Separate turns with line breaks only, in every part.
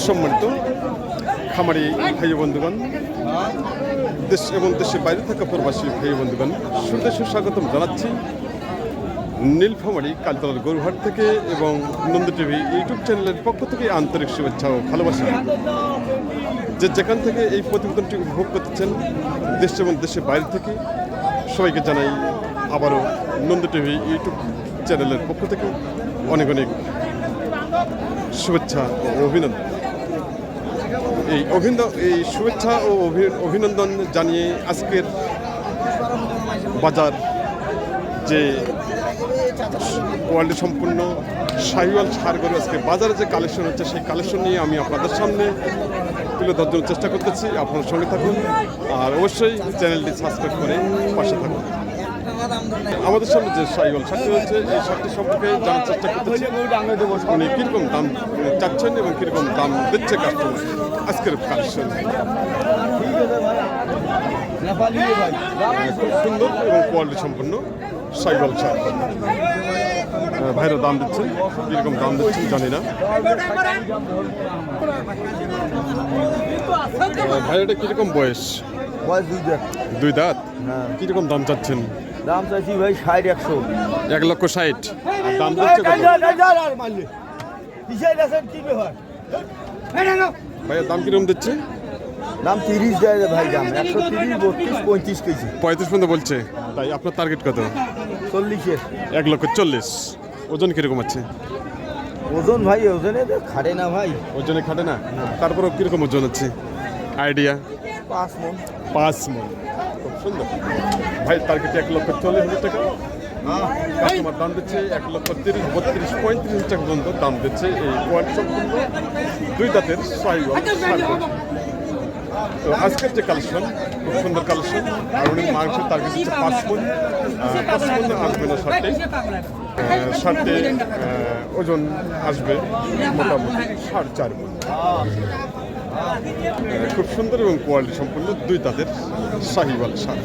সম্মানিত খামারি ভাই বন্ধুগণ, দেশ এবং দেশের বাইরে থাকা প্রবাসী ভাই বন্ধুগণ সুদেশে স্বাগতম জানাচ্ছি নীলফামারি কালতলার গরুহাট থেকে এবং নন্দ টিভি ইউটিউব চ্যানেলের পক্ষ থেকে আন্তরিক শুভেচ্ছা ও ভালোবাসা। যে যেখান থেকে এই প্রতিবেদনটি উপভোগ করতেছেন দেশ এবং দেশের বাইরে থেকে সবাইকে জানাই আবারও নন্দ টিভি ইউটিউব চ্যানেলের পক্ষ থেকে অনেক অনেক শুভেচ্ছা ও অভিনন্দন। এই অভিনন্দন এই শুভেচ্ছা ও অভি- অভিনন্দন জানিয়ে আজকের বাজার যে কোয়ালিটি সম্পূর্ণ শাহিওয়াল সার করে আজকে বাজারে যে কালেকশন হচ্ছে, সেই কালেকশন নিয়ে আমি আপনাদের সামনে তুলে ধরার চেষ্টা করতেছি। আপনার সঙ্গে থাকুন আর অবশ্যই চ্যানেলটি সাবস্ক্রাইব করে পাশে থাকুন। আমাদের সামনে যে শাহিওয়াল শার্টটি রয়েছে এই শার্টটি সম্পর্কে জানার চেষ্টা করতেছি। উনি কীরকম দাম চাচ্ছেন এবং কীরকম দাম দিচ্ছে কাস্টমার আজকের কালেকশন। খুব সুন্দর এবং কোয়ালিটি সম্পন্ন সাইকেল শার্ট ভাইরা দাম দিচ্ছেন, কীরকম দাম দিচ্ছেন জানি না। ভাই এটা কীরকম বয়স?
বয়স দুই দেড়
দুই দাঁত?
হ্যাঁ।
কীরকম দাম চাচ্ছেন?
দাম চাইছি ভাই ষাট একশো।
এক লক্ষ ষাট। আর দাম দিচ্ছে কত? ভাইয়ের দাম কীরকম দিচ্ছে?
দাম তিরিশ দেয় ভাই দাম। একশো তিরিশ বত্রিশ পঁয়ত্রিশ কেজি।
পঁয়ত্রিশ পর্যন্ত বলছে। তাই আপনার টার্গেট কত?
চল্লিশের।
এক লক্ষ চল্লিশ। ওজন কীরকম আছে?
ওজন ভাই ওজনে খাটে না ভাই।
ওজনে খাটে না? তারপরেও কীরকম ওজন আছে? আইডিয়া
পাঁচ মন।
পাঁচ মন। খুব সুন্দর। ভাই টার্গেট এক লক্ষ চল্লিশ হাজার টাকা। কাস্টমার দাম দিচ্ছে এক লক্ষ তিরিশ বত্রিশ পঁয়ত্রিশ টাকা পর্যন্ত দাম দিচ্ছে এই ওয়ান সম্পূর্ণ দুই দাঁতের সাইওয়াল তো আজকের যে কালেকশন খুব সুন্দর কালেকশন আর উনি মাংসের টার্গেট দিচ্ছে পাঁচ মন। আহ, পাঁচ মন আসবে না ষাটে ষাটে ওজন আসবে মোটামুটি সাড়ে চার মন। খুব সুন্দর এবং কোয়ালিটি সম্পন্ন দুই দাঁতের শাহিওয়াল সার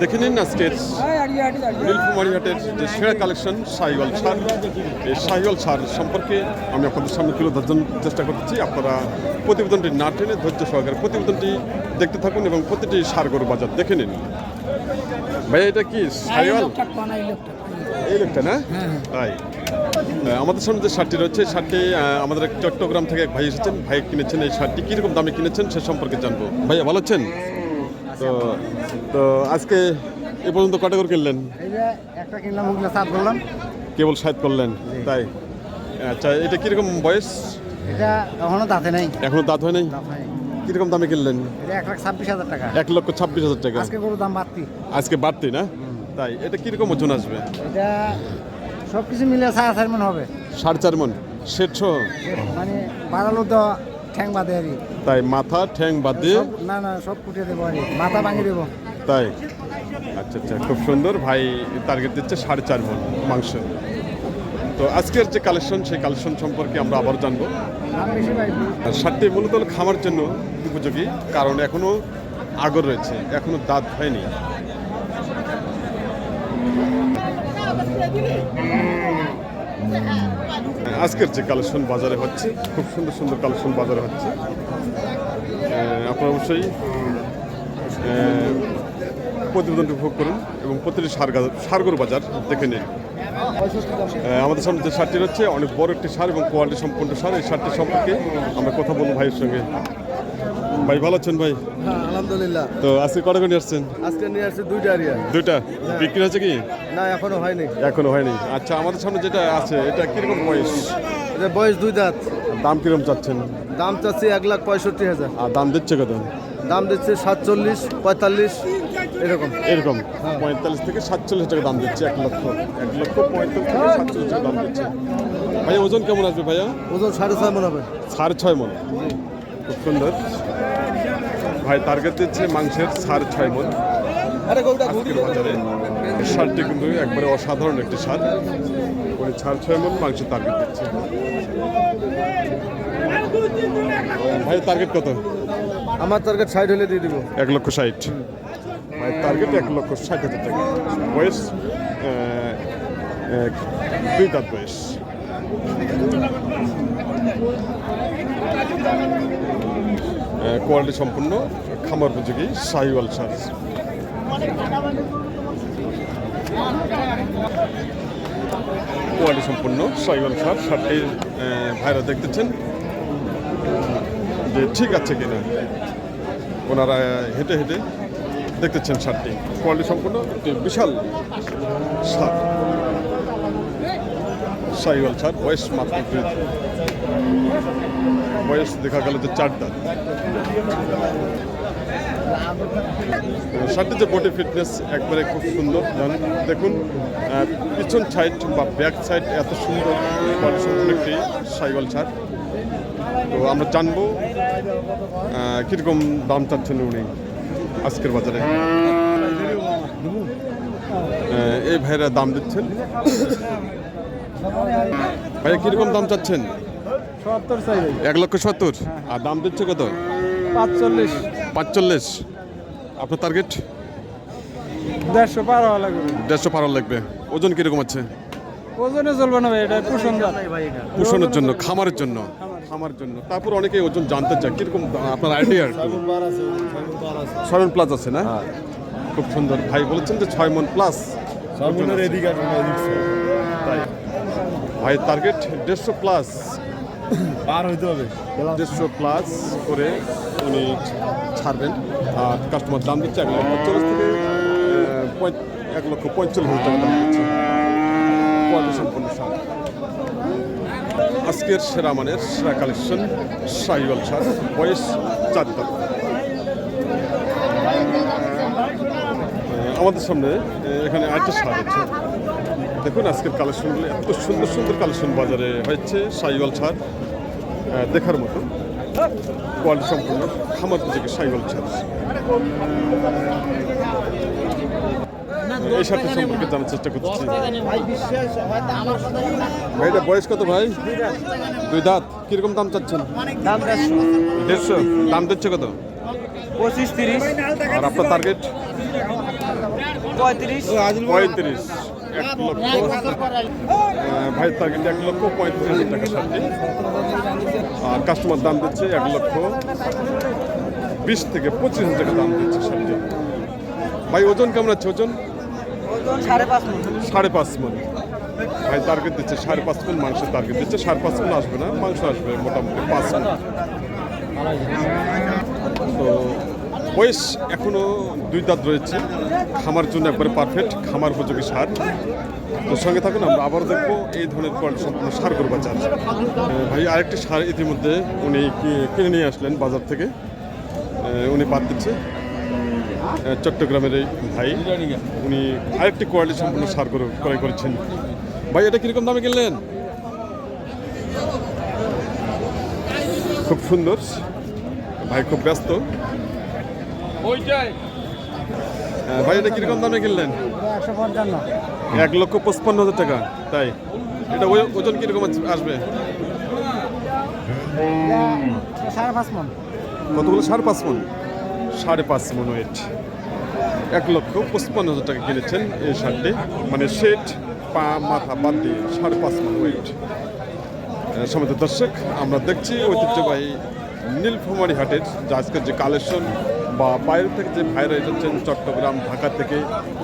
দেখে নিন আজকের নীলকুমারী হাটের যে সেরা কালেকশন শাহিওয়াল সার এই শাহিওয়াল সার সম্পর্কে আমি আপনাদের সামনে তুলে ধরার জন্য চেষ্টা করছি আপনারা প্রতিবেদনটি না টেনে ধৈর্য সহকারে প্রতিবেদনটি দেখতে থাকুন এবং প্রতিটি সার গরু বাজার দেখে নিন। ভাই এটা কি শাহিওয়াল? এই লোকটা না? তাই। আহ, আমাদের সামনে যে শার্টটি রয়েছে শার্টটি আমাদের চট্টগ্রাম থেকে এক ভাই এসেছেন। ভাই কিনেছেন এই শার্টটি। কীরকম দামে কিনেছেন সে সম্পর্কে জানব। ভাইয়া ভালো আছেন? তো তো আজকে এ পর্যন্ত কটা করে কিনলেন?
একটা কিনলাম
কেবল সাইড করলেন তাই? আচ্ছা এটা কীরকম বয়স?
এটা এখনও দাঁতে নেই।
এখনও দাঁত হয় নাই? কীরকম দামে কিনলেন?
এক লাখ ছাব্বিশ হাজার টাকা।
এক লক্ষ ছাব্বিশ হাজার টাকা।
আজকে গরুর দাম বাড়তি।
আজকে বাড়তি না? তাই এটা কীরকম ওজন আসবে?
এটা সব কিছু মিলে সাড়ে চার মন হবে।
সাড়ে চার মন। শেঠশো
মানে বাড়ালো তো ঠ্যাং বাঁধে আর
তাই মাথা ঠ্যাং দিয়ে
না না সব কুটিয়ে দেবো আর মাথা ভাঙিয়ে দেবো।
তাই? আচ্ছা আচ্ছা খুব সুন্দর। ভাই টার্গেট দিচ্ছে সাড়ে চার মন মাংস। তো আজকের যে কালেকশন সেই কালেকশন সম্পর্কে আমরা আবার জানব। সারটি মূলত খামার জন্য উপযোগী কারণ এখনও আগর রয়েছে। এখনও দাঁত হয়নি। আজকের যে কালেকশন বাজারে হচ্ছে, খুব সুন্দর সুন্দর কালেকশন বাজারে হচ্ছে। আপনারা অবশ্যই প্রতিবেদনটি উপভোগ করুন এবং প্রতিটি সারগর বাজার দেখে নিন। আমাদের সামনে যে শার্টটি রয়েছে, অনেক বড় একটি সার এবং কোয়ালিটি সম্পূর্ণ সার। এই সারটি সম্পর্কে আমরা কথা বলব ভাইয়ের সঙ্গে। ভাই ভালো আছেন ভাই?
হ্যাঁ আলহামদুলিল্লাহ।
তো আজকে কটা করে আসছেন?
আজকে নিয়ে আসছে দুইটা আরিয়া।
দুইটা? বিক্রি হয়েছে কি?
না এখনও হয়নি।
এখনও হয়নি। আচ্ছা আমাদের সামনে যেটা আছে এটা কীরকম বয়স?
এটা বয়স দুই দাঁত।
দাম কীরকম চাচ্ছেন?
দাম চাচ্ছি এক লাখ পঁয়ষট্টি হাজার।
আর দাম দিচ্ছে কত?
দাম দিচ্ছে সাতচল্লিশ পঁয়তাল্লিশ এরকম।
এরকম? পঁয়তাল্লিশ থেকে সাতচল্লিশ টাকা দাম দিচ্ছে এক লক্ষ। এক লক্ষ পঁয়তাল্লিশ থেকে সাতচল্লিশ টাকা দাম দিচ্ছে। ভাইয়া ওজন কেমন আসবে ভাইয়া?
ওজন সাড়ে ছয় মন হবে।
সাড়ে ছয় মন। খুব সুন্দর। ভাই টার্গেট দিচ্ছে মাংসের সাড়ে ছয় মন আজকের বাজারে এই সারটি কিন্তু একবারে অসাধারণ একটি সার। উনি সাড়ে ছয় মন মাংসের টার্গেট দিচ্ছে। ভাই টার্গেট কত?
আমার টার্গেট সাইড হলে দিয়ে দিব।
এক লক্ষ ষাট। ভাই টার্গেট এক লক্ষ ষাট হাজার টাকা। বয়স দুই দাঁত বয়স। কোয়ালিটি সম্পূর্ণ খামার উপযোগী সাইওয়াল সার। কোয়ালিটি সম্পূর্ণ সাইওয়াল সার। সারটি ভাইরা দেখতেছেন। যে ঠিক আছে কিনা, ওনারা হেঁটে হেঁটে দেখতেছেন সারটি। কোয়ালিটি সম্পূর্ণ, একটি বিশাল সার। সাইওয়াল সার বয়স মাত্র দুই বয়স দেখা গেল যে চার দাঁত। যে বডি ফিটনেস একবারে খুব সুন্দর দেখুন পিছন সাইড বা ব্যাক সাইড এত সুন্দর সম্পূর্ণ একটি সাইওয়াল শার্ট তো আমরা জানব কীরকম দাম চাচ্ছেন উনি আজকের বাজারে। এই ভাইরা দাম দিচ্ছেন। ভাইয়া কীরকম দাম চাচ্ছেন?
সত্তর চাই
এক লক্ষ সত্তর? আর দাম দিচ্ছে কত?
পাঁচচল্লিশ।
পাঁচচল্লিশ। আপনার টার্গেট
দেড়শো পার হওয়া লাগবে।
দেড়শো পার লাগবে। ওজন কীরকম আছে?
ওজনে চলবে না ভাই এটা পুষণ
পোষণের জন্য খামারের জন্য। খামার জন্য। তারপর অনেকে ওজন জানতে চায় কীরকম আপনার আইডিয়া ছয় প্লাস আছে না? খুব সুন্দর। ভাই বলেছেন যে ছয় মন প্লাস তাই ভাই টার্গেট দেড়শো প্লাস
পার হইতে হবে।
দেড়শো প্লাস করে উনি ছাড়বেন। আর কাস্টমার দাম দিচ্ছে এক লক্ষ চল্লিশ থেকে এক লক্ষ পঁয়তাল্লিশ হাজার টাকা দাম দিচ্ছে। সম্পূর্ণ সার। আজকের সেরা মানের সেরা কালেকশন সাইওয়াল সার বয়স চার আমাদের সামনে এখানে আরেকটা সার আছে। দেখুন আজকের কালেকশনগুলো এত সুন্দর সুন্দর কালেকশন বাজারে হয়েছে সাইওয়াল ছাড় দেখার মতো। কোয়ালিটি সম্পূর্ণ। খামার পুজোকে সাইওয়াল ছাড়। এই শার্টের সম্পর্কে জানার চেষ্টা করতেছি ভাই এটা বয়স কত ভাই? দুই দাঁত। কীরকম দাম চাচ্ছেন?
দেড়শো।
দাম দিচ্ছে কত?
পঁচিশ তিরিশ।
আর আপনার টার্গেট
পঁয়ত্রিশ।
পঁয়ত্রিশ। এক লক্ষ। ভাই টার্গেট এক লক্ষ পঁয়ত্রিশ হাজার টাকা শার্টটি আর কাস্টমার দাম দিচ্ছে এক লক্ষ বিশ থেকে পঁচিশ হাজার টাকা দাম দিচ্ছে শার্টটি ভাই, ওজন কেমন আছে ওজন?
সাড়ে পাঁচ
মন। ভাই টার্গেট দিচ্ছে সাড়ে পাঁচ মন মাংসের টার্গেট দিচ্ছে সাড়ে পাঁচ মন আসবে না, মাংস আসবে মোটামুটি পাঁচ মন। তো বয়স এখনও দুই দাঁত রয়েছে। খামার জন্য একবারে পারফেক্ট খামার উপযোগী সার। তো সঙ্গে থাকুন, আমরা আবার দেখব এই ধরনের কোয়ালিটি সম্পূর্ণ সার গরু বাজার ভাই, আরেকটি সার ইতিমধ্যে উনি কিনে নিয়ে আসলেন বাজার থেকে। উনি বাদ দিচ্ছে। চট্টগ্রামের এই ভাই, উনি আরেকটি কোয়ালিটি সম্পূর্ণ সার গরু ক্রয় করেছেন। ভাই, এটা কীরকম দামে কিনলেন? খুব সুন্দর। ভাই, খুব ব্যস্ত। ভাই, এটা কীরকম দামে কিনলেন? এক লক্ষ পঁচপান্ন হাজার টাকা, তাই? এটা ওজন কীরকম আসবে? কতগুলো? সাড়ে পাঁচ মন। সাড়ে পাঁচ মন ওয়েট এক লক্ষ পঁচপান্ন হাজার টাকা কিনেছেন এই শার্টটি। মানে সেট, পা, মাথা, বাদ দিয়ে সাড়ে পাঁচ মন ওয়েট সমিত দর্শক, আমরা দেখছি ঐতিহ্যবাহী নীলফামারি হাটের যে আজকের যে কালেকশন বা বাইরে থেকে যে ভাইরা এসেছেন চট্টগ্রাম ঢাকা থেকে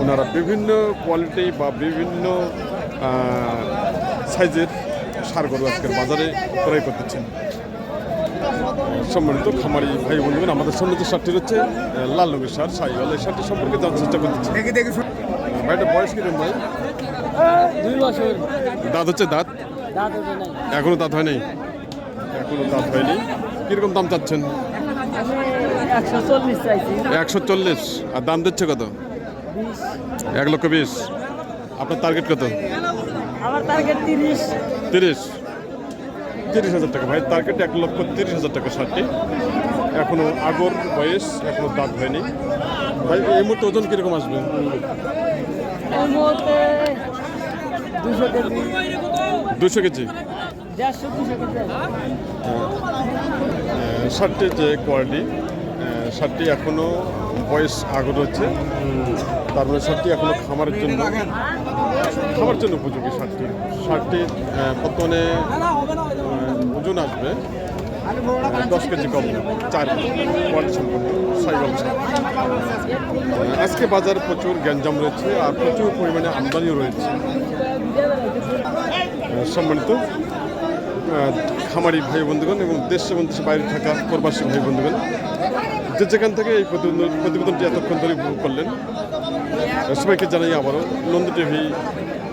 ওনারা বিভিন্ন কোয়ালিটি বা বিভিন্ন সাইজের সার গরু আজকের বাজারে ক্রয় করতেছেন। সম্মানিত খামারি ভাই বন্ধুগণ আমাদের সামনে যে শার্টটি রয়েছে লাল রঙের শার্ট সাইওয়াল এই শার্টটি সম্পর্কে জানার চেষ্টা করতেছি। ভাইটা বয়স কীরকম ভাই?
দুই বছর।
দাঁত হচ্ছে দাঁত? এখনও দাঁত হয়নি এখনও দাঁত হয়নি। কীরকম দাম চাচ্ছেন?
একশো চল্লিশ
আর দাম দিচ্ছে কত? এক লক্ষ বিশ। আপনার টার্গেট কত?
আমার টার্গেট তিরিশ।
তিরিশ। তিরিশ হাজার টাকা। ভাই টার্গেট এক লক্ষ তিরিশ হাজার টাকা শার্টটি এখনও আগর বয়স এখনও দাঁত হয়নি। ভাই এই মুহূর্তে ওজন কীরকম আসবে?
দুশো কেজি।
কেজি?
আছে।
শার্টটির যে কোয়ালিটি শার্টটি এখনও বয়স আগর হচ্ছে। তারপরে শার্টটি এখনও খামারের জন্য খামার জন্য উপযোগী শার্টটি আহ, বর্তমানে ওজন আসবে দশ কেজি কম চার আজকে বাজার প্রচুর গ্যাঞ্জাম রয়েছে আর প্রচুর পরিমাণে আমদানিও রয়েছে। সম্মানিত খামারি ভাই বন্ধুগণ এবং দেশ এবং দেশের বাইরে থাকা প্রবাসী ভাই বন্ধুগণ যে যেখান থেকে এই প্রতিবেদন প্রতিবেদনটি এতক্ষণ ধরে উপভোগ করলেন সবাইকে জানাই আবারও নন্দ টিভি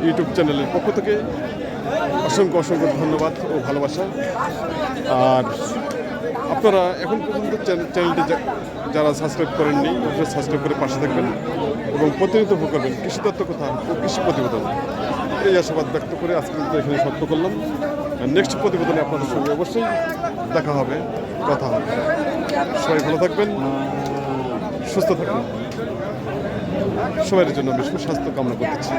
ইউটিউব চ্যানেলের পক্ষ থেকে অসংখ্য অসংখ্য ধন্যবাদ ও ভালোবাসা। আর আপনারা এখন পর্যন্ত চ্যানেলটি যারা সাবস্ক্রাইব করেননি, অবশ্যই সাবস্ক্রাইব করে পাশে থাকবেন এবং প্রতিনিধিত্ব করবেন কৃষি তত্ত্ব কথা ও কৃষি প্রতিবেদন। এই আশাবাদ ব্যক্ত করে আজকে এখানে সত্য করলাম। নেক্সট প্রতিবেদনে আপনাদের সঙ্গে অবশ্যই দেখা হবে। কথা হবে। সবাই ভালো থাকবেন সুস্থ থাকবেন। সবার জন্য আমি সুস্বাস্থ্য কামনা করতেছি